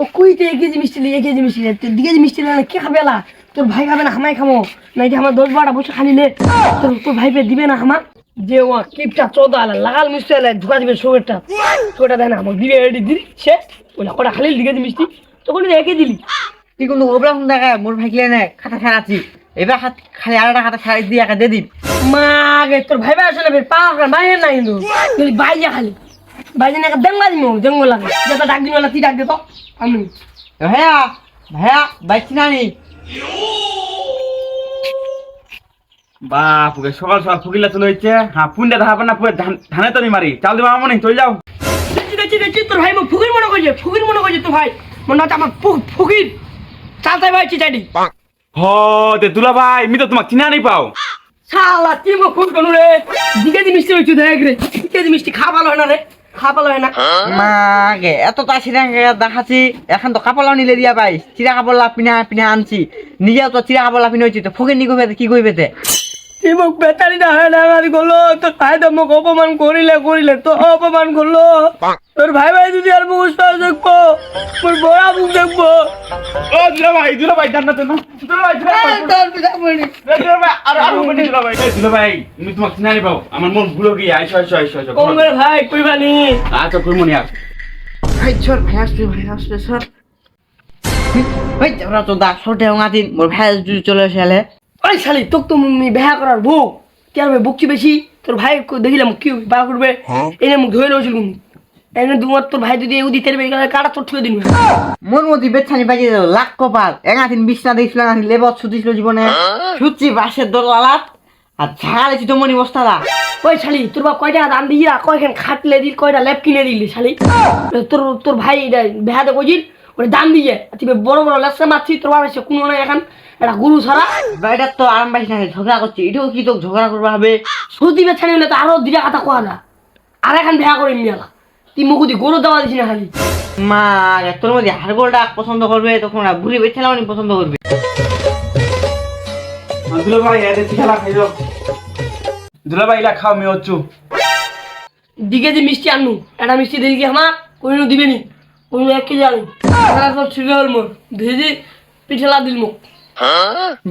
তো কইতে এক কেজি মিষ্টি নিয়ে এক কেজি মিষ্টি নিয়ে তুই দু কেজি মিষ্টি না কে খাবে না তোর ভাই খাবে না হামাই খামো না এটা আমার দশ বারোটা বছর খালি তোর তোর ভাই পে দিবে না হামা যে ও কিপটা চোদ্দ আলা লাগাল মিষ্টি আলা ঢুকা দিবে শোয়েরটা শোয়েরটা দেয় না আমাকে দিবে এটি দিলি সে। ওলা কটা খালি দু কেজি মিষ্টি। তখন একে দিলি। তুই কিন্তু ফোন দেখা মোর ভাইকে নে খাতা খেলাচ্ছি এবার হাত খালি একটা খাতা খেলাই দিয়ে একা দিয়ে দিন মাগে তোর ভাই ভাই আসলে বের পাওয়া করে বাইরে না কিন্তু। তুই বাইরে খালি। বাইরে না দেঙ্গা দিমু দেঙ্গো লাগে। যেটা ডাক দিমু না তুই ডাক দে তো। আমি ভাইয়া ভাইয়া বাইক কিনা নি বাপ ওকে সকাল সকাল ফুকিলা চলে হচ্ছে হ্যাঁ পুন্ডা ধাপা না পুরো ধানে তো মারি। চাল দিবা মনে চলে যাও। দেখছি দেখছি দেখছি তোর ভাই ফুকির মনে করছে ফুকির মনে করছে তোর ভাই। মনে হচ্ছে আমার ফুকির। চালতাই ভাই চিটাইডি হ দে দুলা ভাই মি তো তোমাক চিনা নাই পাও। শালা তুই মোক ফোন করু রে? দিকে দি মিষ্টি হইছু দেখ রে। দিকে দি মিষ্টি খা ভালো হয় না রে। হয় না। মাগে এত তা চিরা দেখাচ্ছি এখন তো কাপড় নিলে দিয়া পাই। চিরা কাপড় পিনা পিনা আনছি। নিজেও তো চিরা কাপড় পিনা হয়েছি তো ফোকে নি কইবে কি কইবে তে মোক বেতারি না হয় না আমার গেলো তোর তো মোক অপমান করিলে করিলে তো অপমান করল তোর ভাই ভাই যদি আর মুখ দেখব মোর বড়া মুখ দেখব। দুলা ভাই দুলা ভাই জান্নাত না। দুলা ভাই দুলা ভাই তোর পিতা দুলা ভাই আর আর মানে দুলা ভাই দুলা ভাই মি তোমাক চিনা নাই পাও আমার মন ভুলো গিয়ে আইসো আইসো আইসো আইসো কম করে ভাই কইবানি আচ্ছা কই মনি ভাই ভাই আসবে ভাই আসবে ভাই আমরা তো দা সরতে দিন মোর ভাই যদি চলে এসে ওই শালি তোক তো বেহা করার বুক কি আর বুকছি বেশি। তোর ভাই দেখিলাম কি বা করবে? এনে মুখ ধরে কিন্তু দুমার তোর ভাই যদি এউ দিতে কাটা তোর দিন বেছানি লাখ কপাল। এগাদিন বিছনা দিছিল এগাদিন লেবত ছুটিছিল জীবনে। ছুটছি বাসের দরলালাত আর ঝাড়ালেছি তো মনি বস্তালা। ওই শালি তোর বাপ কয়টা দাম দিয়া কয়খান খাটলে দিল কয়টা ল্যাপ কিনে দিলি শালি? তোর তোর ভাই দাম দিয়ে। তুই বড় বড় লেপসা মারছি তোর বাপ এসে কোনো না এখন এটা গুরু ছাড়া। এটা তো আরাম পাইছি না ঝগড়া করছি। এটাও কি তো ঝগড়া করবা হবে সর্দি বেছানি হলে তো আরও দিটা কথা কোয়া না আর এখন বেহা করে নিয়ালা তুই মুকুদি গরু দেওয়া দিছি না খালি। মা তোর মধ্যে হারগোলটা পছন্দ করবে তখন বুড়ি বেছেলাও নি পছন্দ করবে। দুলা ভাই এতে খেলা খাইলো। দুলা ভাই ইলা খাও মি হচ্ছু। দিকে যে মিষ্টি আনু একটা মিষ্টি দিল কি আমার কোনো দিবে নি। কোনো এক কেজি আনু সারা সব ছিঁড়ে হল মোর। ভেজে পিঠেলা দিল মুখ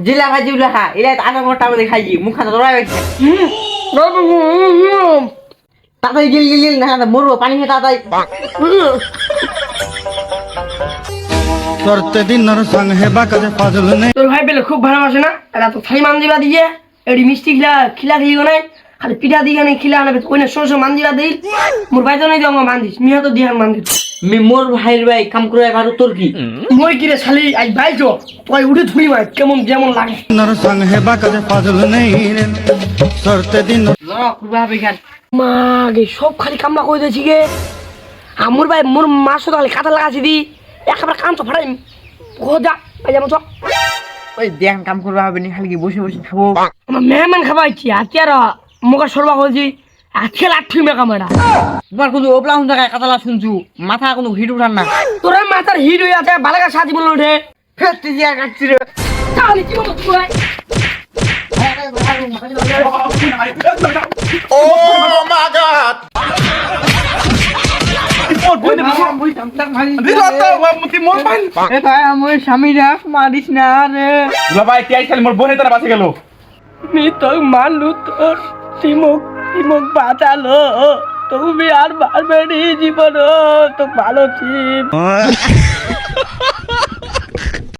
জিলা ভাজি উলা খা এলাই তো আধা ঘণ্টা মধ্যে খাইছি মুখ খাতে দৌড়াই গেছে। তাড়াতাড়ি গিল গিল গিল না মরবো পানি খেয়ে তাড়াতাড়ি। করতে দিনর সঙ্গ হেবা কাজে ফাজল নেই তোর ভাই পেলে খুব ভালোবাসে না? এরা তো থাই মান দিবা দিয়ে এটি মিষ্টি খিলা খিলা খেলি নাই। খালি পিঠা দিয়ে নেই খিলা আনবে ওই না শো শো মান দিবা দিল মোর ভাই তো নেই মান দিস মিয়া তো মান দিস মি মোর ভাই কাম করে এবার তোর কি? মই কিরে শালি আজ ভাই তো তুই উঠে ধুই মার কেমন যেমন লাগে। দিনর সঙ্গ হেবা কাজে ফাজল নেই রে দিন লড়া হবে খান মা গে সব খালি কামলা করে দিয়েছি গে। আমুর ভাই মোর মাছ তো খালি কাটা লাগাছি দি। একেবারে কাম তো ফাটাই যা ভাই যেমন ওই দেখ কাম করবা হবে নি খালি কি বসে বসে খাব। আমার মেহমান খাবাইছি আজকে আর মুখে সরবা করছি আজকে লাঠি মেকা মেরা তোমার কোনো ওপলা হুন জায়গায় কাতালা শুনছু? মাথা কোনো হিট উঠান না। তোর মাথার হিট হয়ে আছে বালাগা সাজি বলে ওঠে ফের তুই কাটছি রে। তাহলে কি বলতো আমার স্বামী রাখ মারিস না রে ভাই মোর বোনে তারা বাঁচে গেল আমি তো মানলু তোর তিমুক তিমুক বাঁচালো তুমি আর পারবে নি জীবন তো ভালো